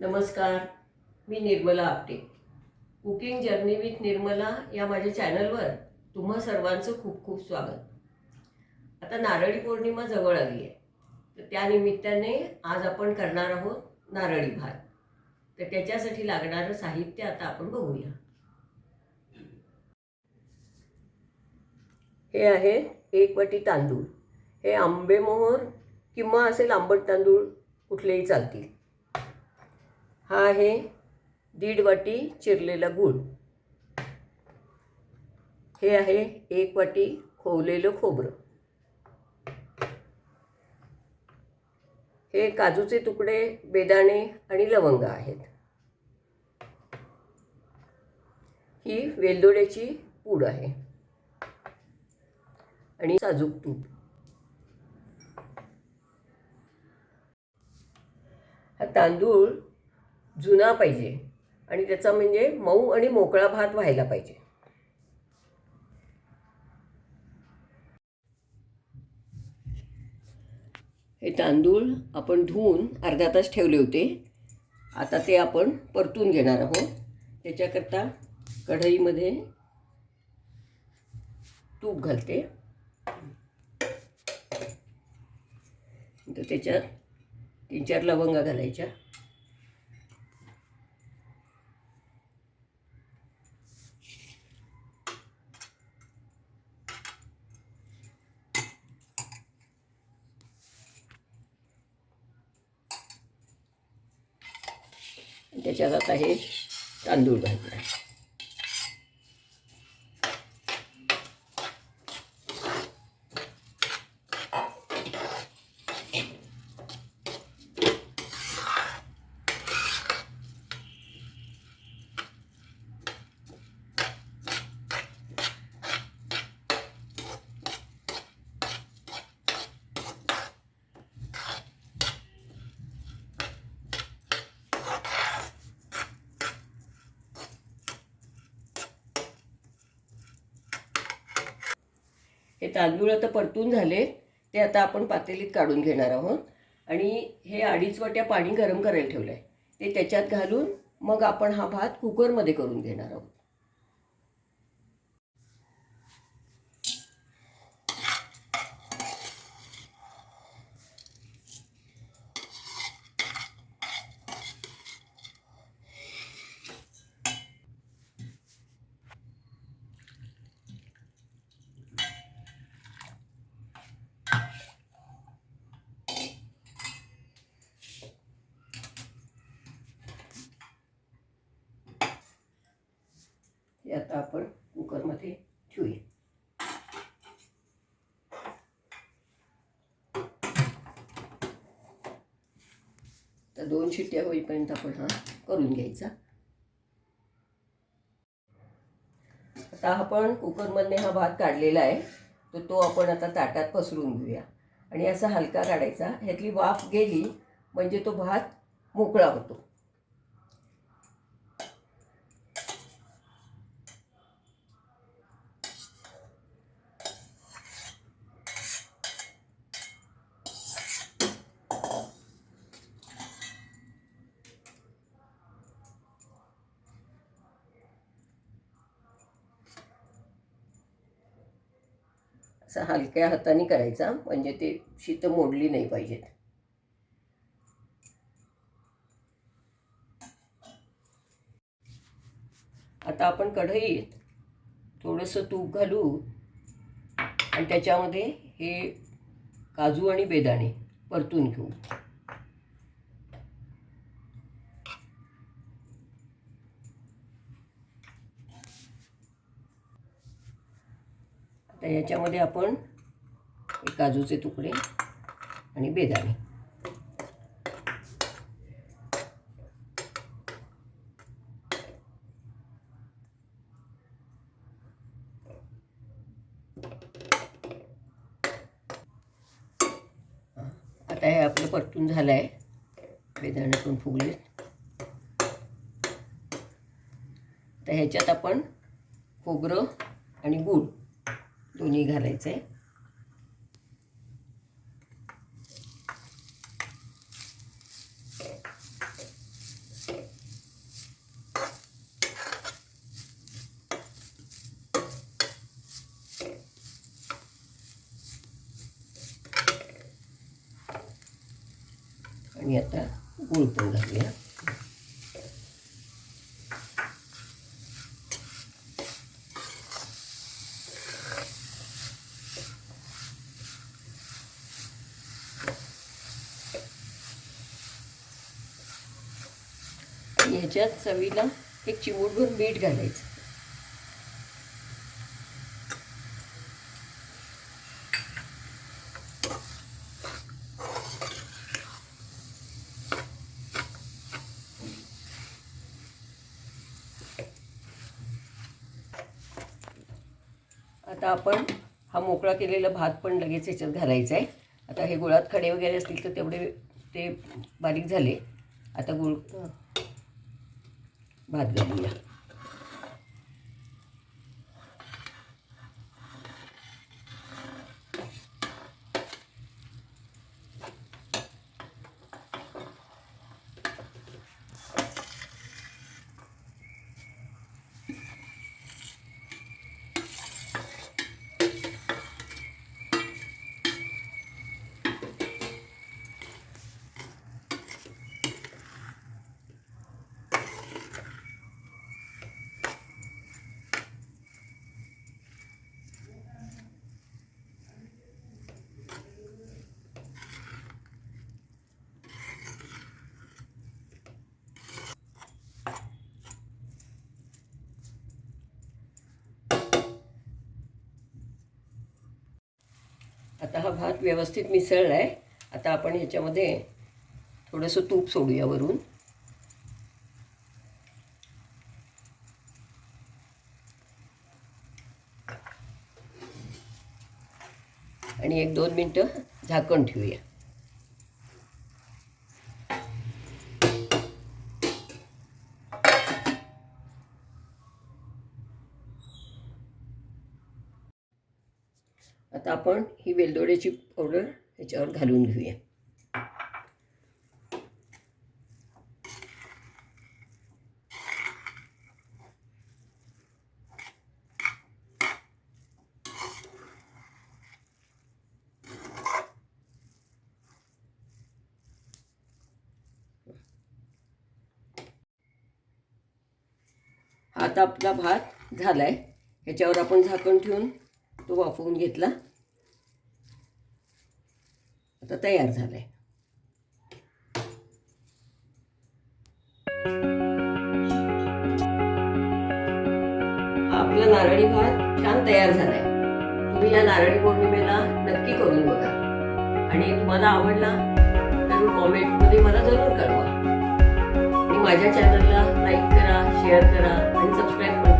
नमस्कार मी Nirmala Apte. Cooking journey with Nirmala या माझ्या चॅनलवर तुम्हा सर्वांचं खूप खूप स्वागत. आता नारळी पौर्णिमा जवळ आली आहे. तर त्यानिमित्ताने आज आपण करणार आहोत नारळी भात. तर त्याच्यासाठी लागणारं साहित्य आता आपण बघूया. हे आहे एक वाटी तांदूळ. हे आंबेमोहर किंवा असेल आंबट तांदूळ कुठलेही चालतील. हा आहे दीड वाटी चिरलेला गूळ. हे आहे एक वाटी खोवलेलं खोबरं. हे काजूचे तुकडे बेदाणे आणि लवंग आहेत. ही वेलदोड्याची पूड आहे. आणि साजूक तूप. हा तांदूळ जुना पाहिजे आणि त्याचा म्हणजे मऊ आणि मोकळा भात व्हायला पाहिजे. हे तांदूळ आपण धुवून अर्धा तास ठेवले होते. आता ते आपण परतून घेणार आहोत. त्याच्याकरता कढईमध्ये तूप घालते. तर त्याच्यात तीन चार लवंगा घालायच्या. त्याच्यात आता हे तांदूळ घालणार हे तांदूळ आता परतून झाले ते आता आपण पातेलीत काढून घेणार आहोत. आणि हे अडीच वाट्या पाणी गरम करायला ठेवलं आहे ते त्याच्यात घालून मग आपण हा भात कुकरमध्ये करून घेणार आहोत. हे आता आपण कुकरमध्ये ठेवूया. तर दोन शिट्ट्या होईपर्यंत आपण हा करून घ्यायचा. आता आपण कुकरमधने हा भात काढलेला आहे तर तो आपण आता ताटात पसरून घेऊया. आणि असा हलका काढायचा. ह्यातली वाफ गेली म्हणजे तो भात मोकळा होतो. असा हलक्या हाताने करायचा म्हणजे ते शीत मोडली नाही पाहिजेत. आता आपण कढईत थोडंसं तूप घालू आणि त्याच्यामध्ये हे काजू आणि बेदाणे परतून घेऊ. तर याच्यामध्ये आपण काजूचे तुकडे आणि बेदाणे. आता हे आपलं परतून झालं आहे बेदाणे पण फुगले तर ह्याच्यात आपण खोबरं आणि गूळ दोनों घाला है Ini ada bulu. ह्याच्यात चवीला एक चिमूटभर मीठ घालायचं. आता आपण हा मोकळा केलेला भात पण लगेच ह्याच्यात घालायचा आहे. आता हे गुळात खडे वगैरे असतील तर तेवढे ते बारीक झाले. आता गुळ भात घालूया भात व्यवस्थित मिसळला आहे आता आपण ह्याच्यामध्ये थोडंसं तूप सोडूया वरून. आणि एक दोन मिनटं झाकण ठेवूया. आता आपण ही वेलदोड्याची पावडर ह्याच्यावर घालून घेऊया. आता आपला भात झाला आहे ह्याच्यावर आपण झाकण ठेवून तो वाफवून घेतला. आता तयार झाला आहे आपला नारळी भात छान तयार झाला आहे तुम्ही या नारळी पौर्णिमेला नक्की करून बघा. आणि तुम्हाला आवडला तर कॉमेंटमध्ये मला जरूर कळवा. आणि माझ्या चॅनलला लाईक करा शेअर करा आणि सबस्क्राईब करा.